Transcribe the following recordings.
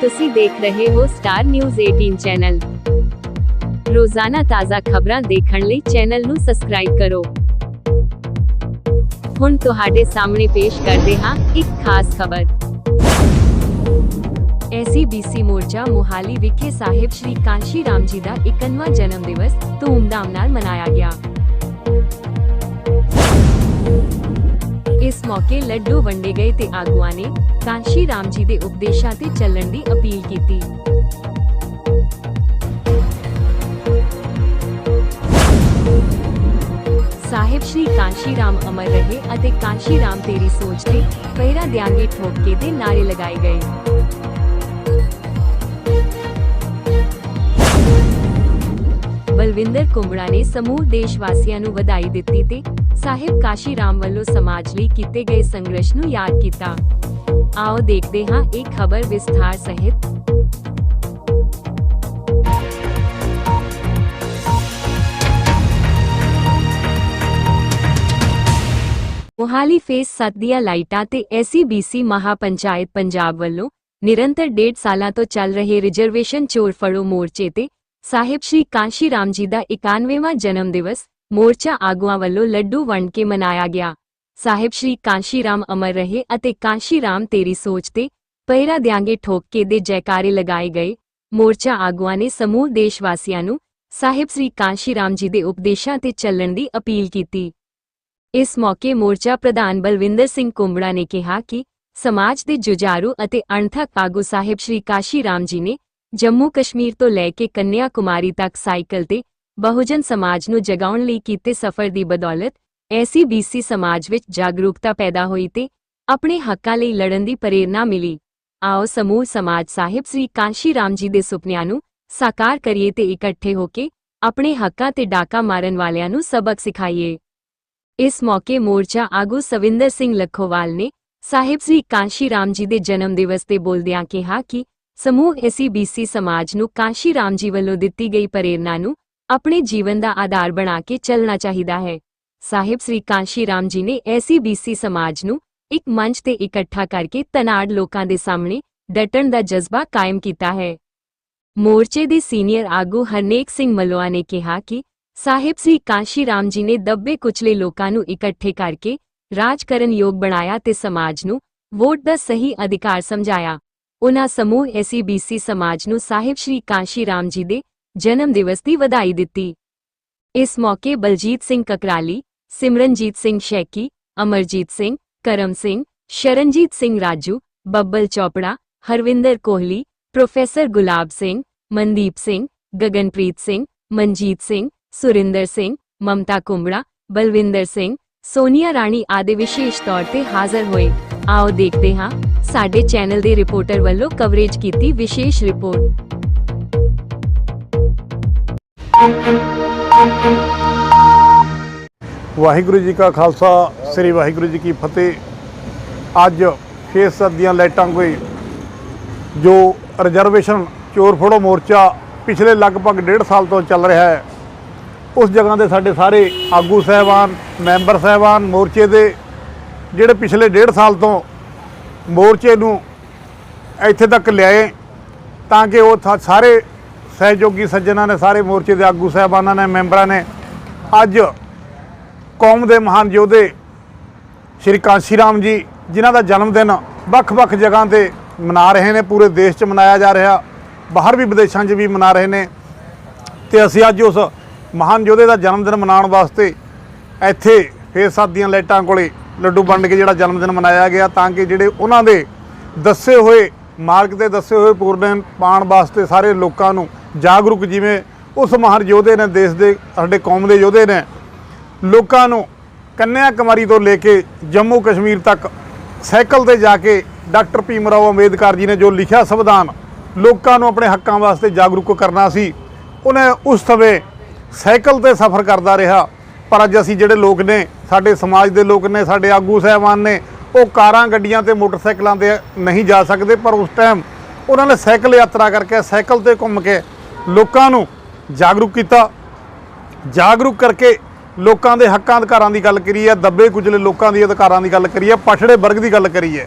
ਤੁਸੀਂ ਦੇਖ ਰਹੇ ਹੋ ਸਟਾਰ ਨਿਊਜ਼ 18 ਚੈਨਲ ਰੋਜ਼ਾਨਾ ਤਾਜ਼ਾ ਖਬਰਾਂ ਦੇਖਣ ਲਈ ਚੈਨਲ ਨੂੰ ਸਬਸਕ੍ਰਾਈਬ ਕਰੋ। ਹੁਣ ਤੁਹਾਡੇ ਸਾਹਮਣੇ ਪੇਸ਼ ਕਰਦੇ ਹਾਂ ਇੱਕ ਖਾਸ ਖਬਰ। ਐਸਸੀਬੀਸੀ ਮੋਰਚਾ ਮੁਹਾਲੀ ਵਿਖੇ ਸਾਹਿਬ ਸ਼੍ਰੀ ਕਾਂਸ਼ੀ ਰਾਮ ਜੀ ਦਾ 91ਵਾਂ ਜਨਮ ਦਿਵਸ ਧੂਮਧਾਮ ਨਾਲ ਮਨਾਇਆ ਗਿਆ। ਇਸ ਮੌਕੇ ਲੱਡੂ ਵੰਡੇ ਗਏ ਤੇ ਆਗੂਆਂ ਨੇ ਕਾਂਸ਼ੀ ਰਾਮ ਜੀ ਦੇ ਉਪਦੇਸ਼ਾਂ ਤੇ ਚੱਲਣ ਦੀ ਅਪੀਲ ਕੀਤੀ। ਸਾਹਿਬ ਸ਼੍ਰੀ ਕਾਂਸ਼ੀ ਰਾਮ ਅਮਰ ਰਹੇ ਅਤੇ ਕਾਂਸ਼ੀ ਰਾਮ ਤੇਰੀ ਸੋਚ ਤੇ ਪਹਿਰਾ ਦਿਆਂਗੇ ਠੋਕ ਕੇ ਦੇ ਨਾਰੇ ਲਗਾਏ ਗਏ। ਬਲਵਿੰਦਰ ਕੁੰਬੜਾ ਨੇ ਸਮੂਹ ਦੇਸ਼ ਵਾਸੀਆਂ ਨੂੰ ਵਧਾਈ ਦਿੱਤੀ ਤੇ ਸਾਹਿਬ ਕਾਸ਼ੀ ਰਾਮ ਵੱਲੋਂ ਸਮਾਜ ਲਈ ਕੀਤੇ ਗਏ ਸੰਘਰਸ਼ ਨੂੰ ਯਾਦ ਕੀਤਾ। ਆਓ ਦੇਖਦੇ ਹਾਂ ਇਹ ਖਬਰ ਵਿਸਥਾਰ ਸਹਿਤ। ਮੋਹਾਲੀ ਫੇਸ 7 ਦੀਆਂ ਲਾਈਟਾਂ ਤੇ ਐਸਸੀਬੀਸੀ ਮਹਾਪੰਚਾਇਤ ਪੰਜਾਬ ਵੱਲੋਂ ਨਿਰੰਤਰ ਡੇਢ ਸਾਲਾਂ ਤੋਂ ਚੱਲ ਰਹੇ ਰਿਜ਼ਰਵੇਸ਼ਨ ਚੋਰ ਫੜੋ ਮੋਰਚੇ ਤੇ ਸਾਹਿਬ ਸ਼੍ਰੀ ਕਾਂਸ਼ੀ ਰਾਮ ਜੀ ਦਾ 91ਵਾਂ ਜਨਮ ਦਿਵਸ ਮੋਰਚਾ ਆਗੂਆਂ ਵੱਲੋਂ ਲੱਡੂ ਵੰਡ ਕੇ ਮਨਾਇਆ ਗਿਆ। ਸਾਹਿਬ ਸ਼੍ਰੀ ਕਾਂਸ਼ੀ ਰਾਮ ਅਮਰ ਰਹੇ ਅਤੇ ਕਾਂਸ਼ੀ ਰਾਮ ਤੇਰੀ ਸੋਚ ਤੇ ਪਹਿਰਾ ਦਿਆਂਗੇ ਠੋਕ ਕੇ ਦੇ ਜੈਕਾਰੇ ਲਗਾਏ ਗਏ। ਮੋਰਚਾ ਆਗੂਆਂ ਨੇ ਸਮੂਹ ਦੇਸ਼ ਵਾਸੀਆਂ ਨੂੰ ਸਾਹਿਬ ਸ਼੍ਰੀ ਕਾਂਸ਼ੀ ਰਾਮ ਜੀ ਦੇ ਉਪਦੇਸ਼ਾਂ ਤੇ ਚੱਲਣ ਦੀ ਅਪੀਲ ਕੀਤੀ। ਇਸ ਮੌਕੇ ਮੋਰਚਾ ਪ੍ਰਧਾਨ ਬਲਵਿੰਦਰ ਸਿੰਘ ਕੁੰਬੜਾ ਨੇ ਕਿਹਾ ਕਿ ਸਮਾਜ ਦੇ ਜੁਝਾਰੂ ਅਤੇ ਅਣਥਕ ਆਗੂ ਸਾਹਿਬ ਸ਼੍ਰੀ ਕਾਸ਼ੀ ਰਾਮ ਜੀ ਨੇ ਜੰਮੂ ਕਸ਼ਮੀਰ ਤੋਂ ਲੈ ਕੇ ਕੰਨਿਆ ਕੁਮਾਰੀ ਤੱਕ ਸਾਈਕਲ ਤੇ ਬਹੁਜਨ ਸਮਾਜ ਨੂੰ ਜਗਾਉਣ ਲਈ ਕੀਤੇ ਸਫ਼ਰ ਦੀ ਬਦੌਲਤ ਐਸਸੀਬੀਸੀ ਸਮਾਜ ਵਿੱਚ ਜਾਗਰੂਕਤਾ ਪੈਦਾ ਹੋਈ ਤੇ ਆਪਣੇ ਹੱਕਾਂ ਲਈ ਲੜਨ ਦੀ ਪ੍ਰੇਰਣਾ ਮਿਲੀ। ਆਓ ਸਮੂਹ ਸਮਾਜ ਸਾਹਿਬ ਸ਼੍ਰੀ ਕਾਂਸ਼ੀ ਰਾਮ ਜੀ ਦੇ ਸੁਪਨਿਆਂ ਨੂੰ ਸਾਕਾਰ ਕਰੀਏ ਤੇ ਇਕੱਠੇ ਹੋ ਕੇ ਆਪਣੇ ਹੱਕਾਂ ਤੇ ਡਾਕਾ ਮਾਰਨ ਵਾਲਿਆਂ ਨੂੰ ਸਬਕ ਸਿਖਾਈਏ। ਇਸ ਮੌਕੇ ਮੋਰਚਾ ਆਗੂ ਸਵਿੰਦਰ ਸਿੰਘ ਲੱਖੋਵਾਲ ਨੇ ਸਾਹਿਬ ਸ੍ਰੀ ਕਾਂਸ਼ੀ ਰਾਮ ਜੀ ਦੇ ਜਨਮ ਦਿਵਸ ਤੇ ਬੋਲਦਿਆਂ ਕਿਹਾ ਕਿ ਸਮੂਹ ਐਸਸੀਬੀਸੀ ਸਮਾਜ ਨੂੰ ਕਾਂਸ਼ੀ ਰਾਮ ਜੀ ਵੱਲੋਂ ਦਿੱਤੀ ਗਈ ਪ੍ਰੇਰਣਾ ਨੂੰ ਆਪਣੇ ਜੀਵਨ ਦਾ ਆਧਾਰ ਬਣਾ ਕੇ ਚੱਲਣਾ ਚਾਹੀਦਾ ਹੈ। ਸਾਹਿਬ ਸ੍ਰੀ ਕਾਂਸ਼ੀ ਰਾਮ ਜੀ ਨੇ ਐਸਸੀਬੀਸੀ ਸਮਾਜ ਨੂੰ ਇੱਕ ਮੰਚ ਤੇ ਇਕੱਠਾ ਕਰਕੇ ਤਨਾੜ ਲੋਕਾਂ ਦੇ ਸਾਹਮਣੇ ਡਟਣ ਦਾ ਜਜ਼ਬਾ ਕਾਇਮ ਕੀਤਾ ਹੈ। ਮੋਰਚੇ ਦੇ ਸੀਨੀਅਰ ਆਗੂ ਹਰਨੇਕ ਸਿੰਘ ਮਲੋਆ ਨੇ ਕਿਹਾ ਕਿ ਸਾਹਿਬ ਸ੍ਰੀ ਕਾਂਸ਼ੀ ਰਾਮ ਜੀ ਨੇ ਦੱਬੇ ਕੁਚਲੇ ਲੋਕਾਂ ਨੂੰ ਇਕੱਠੇ ਕਰਕੇ ਰਾਜ ਕਰਨ ਯੋਗ ਬਣਾਇਆ ਤੇ ਸਮਾਜ ਨੂੰ ਵੋਟ ਦਾ ਸਹੀ ਅਧਿਕਾਰ ਸਮਝਾਇਆ। ਉਨ੍ਹਾਂ ਸਮੂਹ ਐਸਸੀਬੀਸੀ ਸਮਾਜ ਨੂੰ ਸਾਹਿਬ ਸ਼੍ਰੀ ਕਾਂਸ਼ੀ ਰਾਮ ਜੀ ਦੇ ਜਨਮ ਦਿਵਸ ਦੀ ਵਧਾਈ ਦਿੱਤੀ। ਇਸ ਮੌਕੇ ਬਲਜੀਤ ਸਿੰਘ ਕਕਰਾਲੀ, ਸਿਮਰਨਜੀਤ ਸਿੰਘ ਸ਼ੈਕੀ, ਅਮਰਜੀਤ ਸਿੰਘ, ਕਰਮ ਸਿੰਘ, ਸ਼ਰਨਜੀਤ ਸਿੰਘ ਰਾਜੂ, ਬੱਬਲ ਚੋਪੜਾ, ਹਰਵਿੰਦਰ ਕੋਹਲੀ, ਪ੍ਰੋਫੈਸਰ ਗੁਲਾਬ ਸਿੰਘ, ਮਨਦੀਪ ਸਿੰਘ, ਗਗਨਪ੍ਰੀਤ ਸਿੰਘ, ਮਨਜੀਤ ਸਿੰਘ, ਸੁਰਿੰਦਰ ਸਿੰਘ, ਮਮਤਾ ਕੁੰਬੜਾ, ਬਲਵਿੰਦਰ ਸਿੰਘ, ਸੋਨੀਆ ਰਾਣੀ ਆਦਿ ਵਿਸ਼ੇਸ਼ ਤੌਰ ਤੇ ਹਾਜ਼ਰ ਹੋਏ। ਆਓ ਦੇਖਦੇ ਹਾਂ ਸਾਡੇ ਚੈਨਲ ਦੇ ਰਿਪੋਰਟਰ ਵੱਲੋਂ ਕਵਰੇਜ ਕੀਤੀ ਵਿਸ਼ੇਸ਼ ਰਿਪੋਰਟ। ਵਾਹਿਗੁਰੂ ਜੀ ਕਾ ਖਾਲਸਾ, ਸ੍ਰੀ ਵਾਹਿਗੁਰੂ ਜੀ ਕੀ ਫਤਿਹ। ਅੱਜ ਫੇਸ ਸੱਤ ਦੀਆਂ ਲਾਈਟਾਂ ਕੋਈ ਜੋ ਰਿਜ਼ਰਵੇਸ਼ਨ ਚੋਰ ਫੜੋ ਮੋਰਚਾ ਪਿਛਲੇ ਲਗਭਗ ਡੇਢ ਸਾਲ ਤੋਂ ਚੱਲ ਰਿਹਾ ਹੈ, ਉਸ ਜਗ੍ਹਾ ਦੇ ਸਾਡੇ ਸਾਰੇ ਆਗੂ ਸਹਿਬਾਨ, ਮੈਂਬਰ ਸਹਿਬਾਨ, ਮੋਰਚੇ ਦੇ, ਜਿਹੜੇ ਪਿਛਲੇ ਡੇਢ ਸਾਲ ਤੋਂ ਮੋਰਚੇ ਨੂੰ ਇੱਥੇ ਤੱਕ ਲਿਆਏ ਤਾਂ ਕਿ ਉਹ ਥਾ- ਸਾਰੇ ਸਹਿਯੋਗੀ ਸੱਜਣਾ ਨੇ, ਸਾਰੇ ਮੋਰਚੇ ਦੇ ਆਗੂ ਸਹਿਬਾਨਾਂ ਨੇ, ਮੈਂਬਰਾਂ ਨੇ ਅੱਜ ਕੌਮ ਦੇ ਮਹਾਨ ਯੋਧੇ ਸ਼੍ਰੀ ਕਾਂਸ਼ੀ ਰਾਮ ਜੀ, ਜਿਨ੍ਹਾਂ ਦਾ ਜਨਮ ਦਿਨ ਵੱਖ-ਵੱਖ ਜਗ੍ਹਾ ਤੇ ਮਨਾ ਰਹੇ ਨੇ, ਪੂਰੇ ਦੇਸ਼ 'ਚ ਮਨਾਇਆ ਜਾ ਰਿਹਾ, ਬਾਹਰ ਵੀ ਵਿਦੇਸ਼ਾਂ 'ਚ ਵੀ ਮਨਾ ਰਹੇ ਨੇ। ਤੇ ਅਸੀਂ ਅੱਜ ਉਸ ਮਹਾਨ ਯੋਧੇ ਦਾ ਜਨਮ ਦਿਨ ਮਨਾਉਣ ਵਾਸਤੇ ਇੱਥੇ ਫੇਰ ਸੱਤ ਲਾਈਟਾਂ ਕੋਲੇ ਲੱਡੂ ਵੰਡ ਕੇ ਜਿਹੜਾ ਜਨਮ ਦਿਨ ਮਨਾਇਆ ਗਿਆ ਤਾਂ ਕਿ ਜਿਹੜੇ ਉਹਨਾਂ ਦੇ ਦੱਸੇ ਹੋਏ ਮਾਰਗ ਤੇ ਦੱਸੇ ਹੋਏ ਪੂਰਨ ਪਾਣ ਵਾਸਤੇ ਸਾਰੇ ਲੋਕਾਂ ਨੂੰ ਜਾਗਰੂਕ ਜਿਵੇਂ ਉਸ ਮਹਾਨ ਯੋਧੇ ਨੇ, ਦੇਸ਼ ਦੇ ਸਾਡੇ ਕੌਮ ਦੇ ਯੋਧੇ ਨੇ, ਲੋਕਾਂ ਨੂੰ ਕੰਨਿਆ ਕੁਮਾਰੀ ਤੋਂ ਲੈ ਕੇ ਜੰਮੂ ਕਸ਼ਮੀਰ ਤੱਕ ਸਾਈਕਲ ਤੇ ਜਾ ਕੇ ਡਾਕਟਰ ਭੀਮ ਰਾਓ ਅੰਬੇਦਕਰ ਜੀ ਨੇ ਜੋ ਲਿਖਿਆ ਸੰਵਿਧਾਨ, ਲੋਕਾਂ ਨੂੰ ਆਪਣੇ ਹੱਕਾਂ ਵਾਸਤੇ ਜਾਗਰੂਕ ਕਰਨਾ ਸੀ, ਉਹਨੇ ਉਸ ਸਮੇਂ ਸਾਈਕਲ ਤੇ ਸਫ਼ਰ ਕਰਦਾ ਰਿਹਾ। ਪਰ ਅੱਜ ਅਸੀਂ ਜਿਹੜੇ ਲੋਕ ਨੇ, ਸਾਡੇ ਸਮਾਜ ਦੇ ਲੋਕ ਨੇ, ਸਾਡੇ ਆਗੂ ਸਹਿਬਾਨ ਨੇ, ਉਹ ਕਾਰਾਂ, ਗੱਡੀਆਂ ਤੇ ਮੋਟਰਸਾਈਕਲਾਂ ਤੇ ਨਹੀਂ ਜਾ ਸਕਦੇ, ਪਰ ਉਸ ਟਾਈਮ ਉਹਨਾਂ ਨੇ ਸਾਈਕਲ ਯਾਤਰਾ ਕਰਕੇ, ਸਾਈਕਲ ਤੇ ਘੁੰਮ ਕੇ ਲੋਕਾਂ ਨੂੰ ਜਾਗਰੂਕ ਕੀਤਾ। ਜਾਗਰੂਕ ਕਰਕੇ ਲੋਕਾਂ ਦੇ ਹੱਕਾਂ ਅਧਿਕਾਰਾਂ ਦੀ ਗੱਲ ਕਰੀਏ ਦੱਬੇ ਕੁਚਲੇ ਲੋਕਾਂ ਦੀ ਅਧਿਕਾਰਾਂ ਦੀ ਗੱਲ ਕਰੀਏ ਹੈ, ਪਛੜੇ ਵਰਗ ਦੀ ਗੱਲ ਕਰੀਏ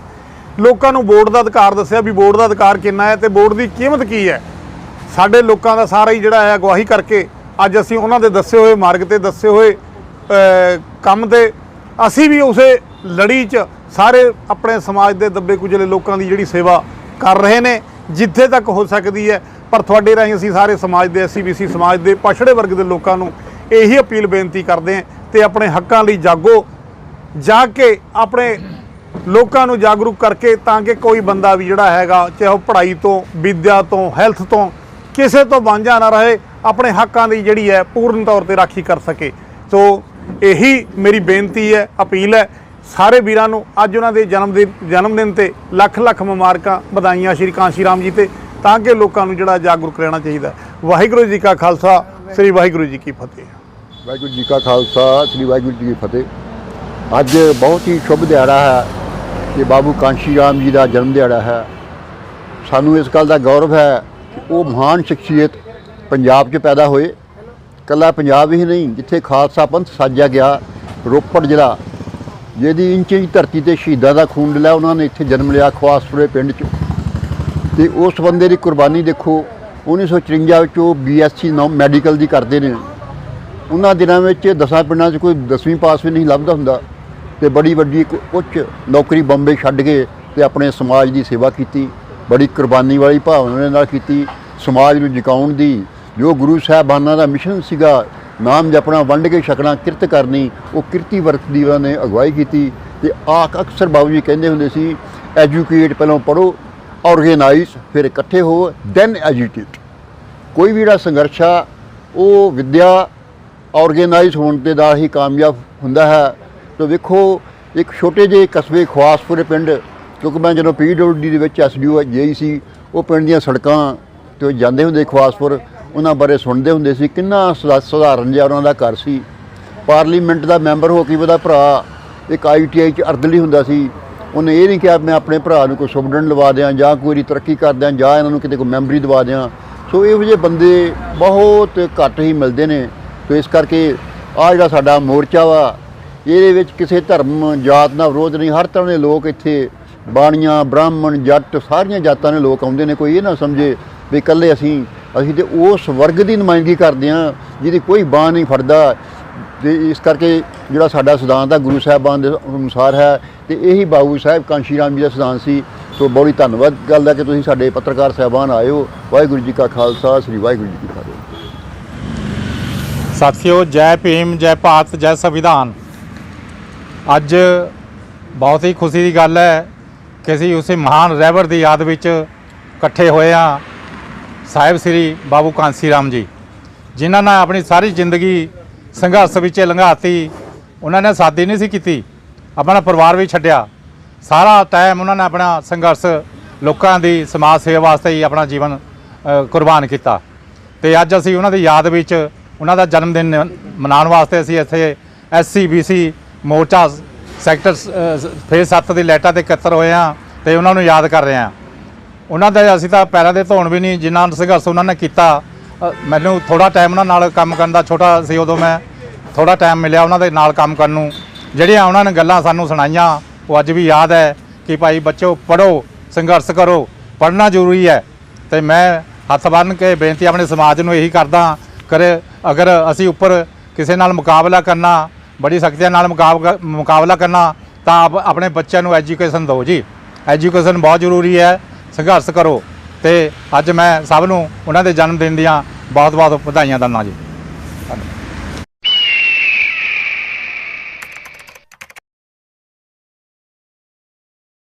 ਲੋਕਾਂ ਨੂੰ ਵੋਟ ਦਾ ਅਧਿਕਾਰ ਦੱਸਿਆ ਵੀ ਵੋਟ ਦਾ ਅਧਿਕਾਰ ਕਿੰਨਾ ਹੈ ਤੇ ਵੋਟ ਦੀ ਕੀਮਤ ਕੀ ਹੈ। ਸਾਡੇ ਲੋਕਾਂ ਦਾ ਸਾਰਾ ਹੀ ਜਿਹੜਾ ਹੈ ਅਗਵਾਹੀ ਕਰਕੇ ਅੱਜ ਅਸੀਂ ਉਹਨਾਂ ਦੇ ਦੱਸੇ ਹੋਏ ਮਾਰਗ ਤੇ ਦੱਸੇ ਹੋਏ ਕੰਮ ਤੇ ਅਸੀਂ ਵੀ ਉਸੇ ਲੜੀ 'ਚ ਸਾਰੇ ਆਪਣੇ ਸਮਾਜ ਦੇ ਦੱਬੇ ਕੁਚਲੇ ਲੋਕਾਂ ਦੀ ਜਿਹੜੀ ਸੇਵਾ ਕਰ ਰਹੇ ਨੇ, ਜਿੱਥੇ ਤੱਕ ਹੋ ਸਕਦੀ ਹੈ, ਪਰ ਤੁਹਾਡੇ ਰਾਹੀਂ ਅਸੀਂ ਸਾਰੇ ਸਮਾਜ ਦੇ ਐਸਸੀਬੀਸੀ ਸਮਾਜ ਦੇ ਪਛੜੇ ਵਰਗ ਦੇ ਲੋਕਾਂ ਨੂੰ ਇਹੀ ਅਪੀਲ ਬੇਨਤੀ ਕਰਦੇ ਹਾਂ ਤੇ ਆਪਣੇ ਹੱਕਾਂ ਲਈ ਜਾਗੋ, ਜਾ ਕੇ ਆਪਣੇ ਲੋਕਾਂ ਨੂੰ ਜਾਗਰੂਕ ਕਰਕੇ ਤਾਂ ਕਿ ਕੋਈ ਬੰਦਾ ਵੀ ਜਿਹੜਾ ਹੈਗਾ, ਚਾਹੇ ਉਹ ਪੜ੍ਹਾਈ ਤੋਂ, ਵਿਦਿਆ ਤੋਂ, ਹੈਲਥ ਤੋਂ, ਕਿਸੇ ਤੋਂ ਵਾਂਝਾ ਨਾ ਰਹੇ, ਆਪਣੇ ਹੱਕਾਂ ਦੀ ਜਿਹੜੀ ਹੈ ਪੂਰਨ ਤੌਰ ਤੇ ਰਾਖੀ ਕਰ ਸਕੇ। ਸੋ ਇਹੀ ਮੇਰੀ ਬੇਨਤੀ ਹੈ, ਅਪੀਲ ਹੈ, ਸਾਰੇ ਵੀਰਾਂ ਨੂੰ ਅੱਜ ਉਹਨਾਂ ਦੇ ਜਨਮ ਦਿਨ ਜਨਮ ਦਿਨ ਤੇ ਲੱਖ ਲੱਖ ਮੁਬਾਰਕਾਂ ਵਧਾਈਆਂ ਸ਼੍ਰੀ ਕਾਂਸ਼ੀ ਰਾਮ ਜੀ ਤੇ, ਤਾਂ ਕਿ ਲੋਕਾਂ ਨੂੰ ਜਿਹੜਾ ਜਾਗਰੂਕ ਰਹਿਣਾ ਚਾਹੀਦਾ ਵਾਹਿਗੁਰੂ ਜੀ ਕਾ ਖਾਲਸਾ, ਸ੍ਰੀ ਵਾਹਿਗੁਰੂ ਜੀ ਕੀ ਫਤਿਹ। ਵਾਹਿਗੁਰੂ ਜੀ ਕਾ ਖਾਲਸਾ, ਸ੍ਰੀ ਵਾਹਿਗੁਰੂ ਜੀ ਕੀ ਫਤਿਹ। ਅੱਜ ਬਹੁਤ ਹੀ ਸ਼ੁਭ ਦਿਹਾੜਾ ਹੈ ਕਿ ਬਾਬੂ ਕਾਂਸ਼ੀ ਰਾਮ ਜੀ ਦਾ ਜਨਮ ਦਿਹਾੜਾ ਹੈ। ਸਾਨੂੰ ਇਸ ਗੱਲ ਦਾ ਗੌਰਵ ਹੈ ਕਿ ਉਹ ਮਹਾਨ ਸ਼ਖਸੀਅਤ ਪੰਜਾਬ 'ਚ ਪੈਦਾ ਹੋਏ। ਕੱਲਾ ਪੰਜਾਬ ਹੀ ਨਹੀਂ, ਜਿੱਥੇ ਖਾਲਸਾ ਪੰਥ ਸਾਜਿਆ ਗਿਆ, ਰੋਪੜ ਜ਼ਿਲ੍ਹਾ, ਜਿਹਦੀ ਇੰਚ ਇੰਚ ਧਰਤੀ ਤੇ ਸ਼ਹੀਦਾਂ ਦਾ ਖੂਨ ਡਿਲਿਆ ਉਹਨਾਂ ਨੇ ਇੱਥੇ ਜਨਮ ਲਿਆ ਖਵਾਸਪੁਰੇ ਪਿੰਡ 'ਚ। ਤੇ ਉਸ ਬੰਦੇ ਦੀ ਕੁਰਬਾਨੀ ਦੇਖੋ 1954 ਵਿੱਚ ਉਹ ਬੀਐਸਸੀ ਨੌ ਮੈਡੀਕਲ ਦੀ ਕਰਦੇ ਨੇ। ਉਹਨਾਂ ਦਿਨਾਂ ਵਿੱਚ ਦਸਾਂ ਪਿੰਡਾਂ 'ਚ ਕੋਈ 10ਵੀਂ ਪਾਸ ਵੀ ਨਹੀਂ ਲੱਭਦਾ ਹੁੰਦਾ। ਤੇ ਬੜੀ ਵੱਡੀ ਇੱਕ ਉੱਚ ਨੌਕਰੀ ਬੰਬੇ ਛੱਡ ਕੇ ਤੇ ਆਪਣੇ ਸਮਾਜ ਦੀ ਸੇਵਾ ਕੀਤੀ, ਬੜੀ ਕੁਰਬਾਨੀ ਵਾਲੀ ਭਾਵਨਾ ਦੇ ਨਾਲ ਕੀਤੀ, ਸਮਾਜ ਨੂੰ ਜਗਾਉਣ ਦੀ ਜੋ ਗੁਰੂ ਸਾਹਿਬਾਨਾਂ ਦਾ ਮਿਸ਼ਨ ਸੀਗਾ, ਨਾਮ ਜਪਣਾ, ਵੰਡ ਕੇ ਛਕਣਾ, ਕਿਰਤ ਕਰਨੀ, ਉਹ ਕਿਰਤੀ ਵਰਤ ਦੀ ਉਹਨਾਂ ਨੇ ਅਗਵਾਈ ਕੀਤੀ ਤੇ ਆ ਅਕਸਰ ਬਾਬੂ ਜੀ ਕਹਿੰਦੇ ਹੁੰਦੇ ਸੀ ਐਜੂਕੇਟ ਪਹਿਲਾਂ ਪੜੋ ਆਰਗੇਨਾਈਜ਼ ਫਿਰ ਇਕੱਠੇ ਹੋ ਦੈਨ ਐਜੂਕੇਟ ਕੋਈ ਵੀ ਜਿਹੜਾ ਸੰਘਰਸ਼ ਆ, ਉਹ ਵਿਦਿਆ ਆਰਗੇਨਾਈਜ਼ ਹੋਣ ਦੇ ਨਾਲ ਹੀ ਕਾਮਯਾਬ ਹੁੰਦਾ ਹੈ। ਤਾਂ ਵੇਖੋ, ਇੱਕ ਛੋਟੇ ਜਿਹੇ ਕਸਬੇ ਖਵਾਸਪੁਰੇ ਪਿੰਡ, ਕਿਉਂਕਿ ਮੈਂ ਜਦੋਂ ਪੀਡਬਲਯੂਡੀ ਦੇ ਵਿੱਚ ਐਸਡੀਓ ਜੇਈ ਸੀ, ਉਹ ਪਿੰਡ ਦੀਆਂ ਸੜਕਾਂ ਤੇ ਉਹ ਜਾਂਦੇ ਹੁੰਦੇ ਖਵਾਸਪੁਰ ਉਹਨਾਂ ਬਾਰੇ ਸੁਣਦੇ ਹੁੰਦੇ ਸੀ, ਕਿੰਨਾ ਸਦਾ- ਸਧਾਰਨ ਜਿਹਾ ਉਹਨਾਂ ਦਾ ਘਰ ਸੀ। ਪਾਰਲੀਮੈਂਟ ਦਾ ਮੈਂਬਰ ਹੋ ਕੇ ਉਹਦਾ ਭਰਾ, ਇੱਕ ਆਈਟੀਆਈ ਚ ਅਰਦਲੀ ਹੁੰਦਾ ਸੀ। ਉਹਨੇ ਇਹ ਨਹੀਂ ਕਿਹਾ, ਮੈਂ ਆਪਣੇ ਭਰਾ ਨੂੰ ਕੋਈ ਸੁਬਡਨ ਲਵਾ ਦਿਆਂ, ਜਾਂ ਕੋਈ ਦੀ ਤਰੱਕੀ ਕਰ ਦਿਆਂ, ਜਾਂ ਇਹਨਾਂ ਨੂੰ ਕਿਤੇ ਕੋਈ ਮੈਂਬਰੀ ਦਵਾ ਦਿਆਂ। ਸੋ ਇਹੋ ਜਿਹੇ ਬੰਦੇ ਬਹੁਤ ਘੱਟ ਹੀ ਮਿਲਦੇ ਨੇ। ਸੋ ਇਸ ਕਰਕੇ ਆ ਜਿਹੜਾ ਸਾਡਾ ਮੋਰਚਾ ਵਾ, ਇਹਦੇ ਵਿੱਚ ਕਿਸੇ ਧਰਮ, ਜਾਤ ਦਾ ਵਿਰੋਧ ਨਹੀਂ। ਹਰ ਤਰ੍ਹਾਂ ਦੇ ਲੋਕ ਇੱਥੇ ਬਾਣੀਆਂ, ਬ੍ਰਾਹਮਣ, ਜੱਟ, ਸਾਰੀਆਂ ਜਾਤਾਂ ਦੇ ਲੋਕ ਆਉਂਦੇ ਨੇ। ਕੋਈ ਇਹ ਨਾ ਸਮਝੇ ਵੀ ਇਕੱਲੇ ਅਸੀਂ ਅਸੀਂ ਤੇ ਉਸ ਵਰਗ ਦੀ ਨੁਮਾਇੰਦਗੀ ਕਰਦੇ ਹਾਂ, ਜਿਹਦੀ ਕੋਈ ਬਾਹ ਨਹੀਂ ਫੜਦਾ। ਤੇ ਇਸ ਕਰਕੇ ਜਿਹੜਾ ਸਾਡਾ ਸਿਧਾਂਤ ਆ, ਗੁਰੂ ਸਾਹਿਬਾਨ ਦੇ ਅਨੁਸਾਰ ਹੈ, ਤੇ ਇਹੀ ਬਾਬੂ ਸਾਹਿਬ ਕਾਂਸ਼ੀ ਰਾਮ ਜੀ ਦਾ ਸਿਧਾਂਤ ਸੀ। ਸੋ ਬੜੀ ਧੰਨਵਾਦ ਗੱਲ ਹੈ ਕਿ ਤੁਸੀਂ ਸਾਡੇ ਪੱਤਰਕਾਰ ਸਾਹਿਬਾਨ ਆਏ ਹੋ। ਵਾਹਿਗੁਰੂ ਜੀ ਕਾ ਖਾਲਸਾ, ਸ੍ਰੀ ਵਾਹਿਗੁਰੂ ਜੀ ਕੀ ਫਤਿਹ। ਸਾਥੀਓ, ਜੈ ਭੀਮ, ਜੈ ਭਾਰਤ, ਜੈ ਸੰਵਿਧਾਨ। ਅੱਜ ਬਹੁਤ ਹੀ ਖੁਸ਼ੀ ਦੀ ਗੱਲ ਹੈ ਕਿ ਅਸੀਂ ਉਸੇ ਮਹਾਨ ਰਹਿਬਰ ਦੀ ਯਾਦ ਵਿੱਚ ਇਕੱਠੇ ਹੋਏ ਹਾਂ। ਸਾਹਿਬ ਸ੍ਰੀ ਬਾਬੂ ਕਾਂਸੀ ਰਾਮ ਜੀ ਜਿਨ੍ਹਾਂ ਨੇ ਆਪਣੀ ਸਾਰੀ ਜ਼ਿੰਦਗੀ ਸੰਘਰਸ਼ ਵਿੱਚ ਲੰਘਾਤੀ ਉਹਨਾਂ ਨੇ ਸਾਦੀ ਨਹੀਂ ਸੀ ਕੀਤੀ ਆਪਣਾ ਪਰਿਵਾਰ ਵੀ ਛੱਡਿਆ। ਸਾਰਾ ਟਾਈਮ ਉਹਨਾਂ ਨੇ ਆਪਣਾ ਸੰਘਰਸ਼ ਲੋਕਾਂ ਦੀ ਸਮਾਜ ਸੇਵਾ ਵਾਸਤੇ ਹੀ ਆਪਣਾ ਜੀਵਨ ਕੁਰਬਾਨ ਕੀਤਾ। ਤੇ ਅੱਜ ਅਸੀਂ ਉਹਨਾਂ ਦੀ ਯਾਦ ਵਿੱਚ ਉਹਨਾਂ ਦਾ ਜਨਮ ਦਿਨ ਮਨਾਉਣ ਵਾਸਤੇ ਅਸੀਂ ਇੱਥੇ ਐਸਸੀਬੀਸੀ ਮੋਰਚਾ ਸੈਕਟਰ ਅ, ਫੇਜ਼ 7 ਦੀ ਲੈਟਾ ਤੇ ਇਕੱਤਰ ਹੋਏ ਹਾਂ ਤੇ ਉਹਨਾਂ ਨੂੰ ਯਾਦ ਕਰ ਰਹੇ ਹਾਂ। ਉਹਨਾਂ ਦਾ ਅਸੀਂ ਤਾਂ ਪੈਰਾਂ ਦੇ ਧੋਣ ਵੀ ਨਹੀਂ, ਜਿੰਨਾ ਸੰਘਰਸ਼ ਉਹਨਾਂ ਨੇ ਕੀਤਾ ਮੈਨੂੰ ਥੋੜਾ ਟਾਈਮ ਉਹਨਾਂ ਨਾਲ ਕੰਮ ਕਰਨ ਦਾ ਛੋਟਾ ਸੀ ਉਦੋਂ ਮੈਂ ਥੋੜਾ ਟਾਈਮ ਮਿਲਿਆ ਉਹਨਾਂ ਦੇ ਨਾਲ ਕੰਮ ਕਰਨ ਨੂੰ। ਜਿਹੜੀਆਂ ਉਹਨਾਂ ਨੇ ਗੱਲਾਂ ਸਾਨੂੰ ਸੁਣਾਈਆਂ, ਉਹ ਅੱਜ ਵੀ ਯਾਦ ਹੈ ਕਿ ਭਾਈ ਬੱਚੋ ਪੜੋ ਸੰਘਰਸ਼ ਕਰੋ, ਪੜ੍ਹਨਾ ਜ਼ਰੂਰੀ ਹੈ। ਤੇ ਮੈਂ ਹੱਥ ਬੰਨ੍ਹ ਕੇ ਬੇਨਤੀ ਆਪਣੇ ਸਮਾਜ ਨੂੰ ਇਹੀ ਕਰਦਾ ਕਰੇ, ਅਗਰ ਅਸੀਂ ਉੱਪਰ ਕਿਸੇ ਨਾਲ ਮੁਕਾਬਲਾ ਕਰਨਾ, ਬੜੀ ਸ਼ਕਤੀਆਂ ਨਾਲ ਮੁਕਾਬਲਾ ਮੁਕਾਬਲਾ ਕਰਨਾ, ਤਾਂ ਆਪ, ਆਪਣੇ ਬੱਚਿਆਂ ਨੂੰ ਐਜੂਕੇਸ਼ਨ ਦਿਓ ਜੀ। ਐਜੂਕੇਸ਼ਨ ਬਹੁਤ ਜ਼ਰੂਰੀ ਹੈ। ਸੰਘਰਸ਼ ਕਰੋ ਤੇ ਅੱਜ ਮੈਂ ਸਭ ਨੂੰ ਉਹਨਾਂ ਦੇ ਜਨਮ ਦਿਨ ਦੀਆਂ ਬਹੁਤ ਬਹੁਤ ਵਧਾਈਆਂ ਦਿੰਦਾ ਜੀ।